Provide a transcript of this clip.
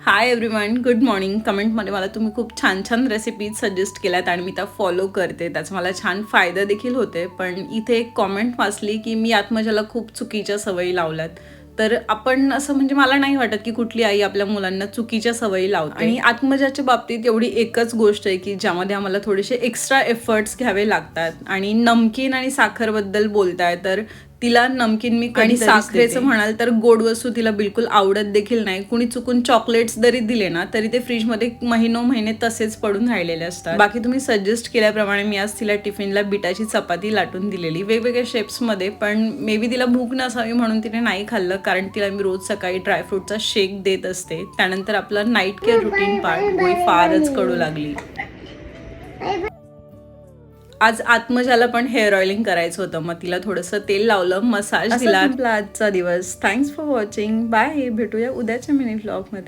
Hi everyone good morning कमेंटमध्ये मला तुम्ही खूप छान छान रेसिपीज सजेस्ट केल्यात आणि मी त्या फॉलो करते. त्याचा मला छान फायदा देखील होते. पण इथे एक कॉमेंट वाचली की मी आत्मजाला खूप चुकीच्या सवयी लावल्यात. तर आपण असं म्हणजे मला नाही वाटत की कुठली आई आपल्या मुलांना चुकीच्या सवयी लावते. आणि आत्मजाच्या बाबतीत एवढी एकच गोष्ट आहे की ज्यामध्ये आम्हाला थोडेसे एक्स्ट्रा एफर्ट्स घ्यावे लागतात. आणि नमकीन आणि साखरबद्दल बोलताय तर तिला नमकीन मी कधीतरीच साखरेचं. म्हणाल तर गोड वस्तू तिला बिलकुल आवडत देखील नाही. कुणी चुकून चॉकलेट्स जरी दिले ना तरी ते फ्रीजमध्ये महिनो महिने तसेच पडून राहिलेले असतात. बाकी तुम्ही सजेस्ट केल्याप्रमाणे मी आज तिला टिफिनला बिटाची चपाती लाटून दिलेली. वेगवेगळ्या शेप्समध्ये पण मे बी तिला भूक नसावी म्हणून तिने नाही खाल्लं कारण तिला मी रोज सकाळी ड्रायफ्रूटचा शेक देत असते. त्यानंतर आपलं नाईट केअर रुटीन पार्ट फारच कडू लागली. आज आत्मजाला पण हेअर ऑइलिंग करायचं होतं. मग तिला थोडंसं तेल लावलं मसाज दिला. आजचा दिवस. थँक्स फॉर वॉचिंग बाय भेटूया उद्याच्या मिनी ब्लॉगमध्ये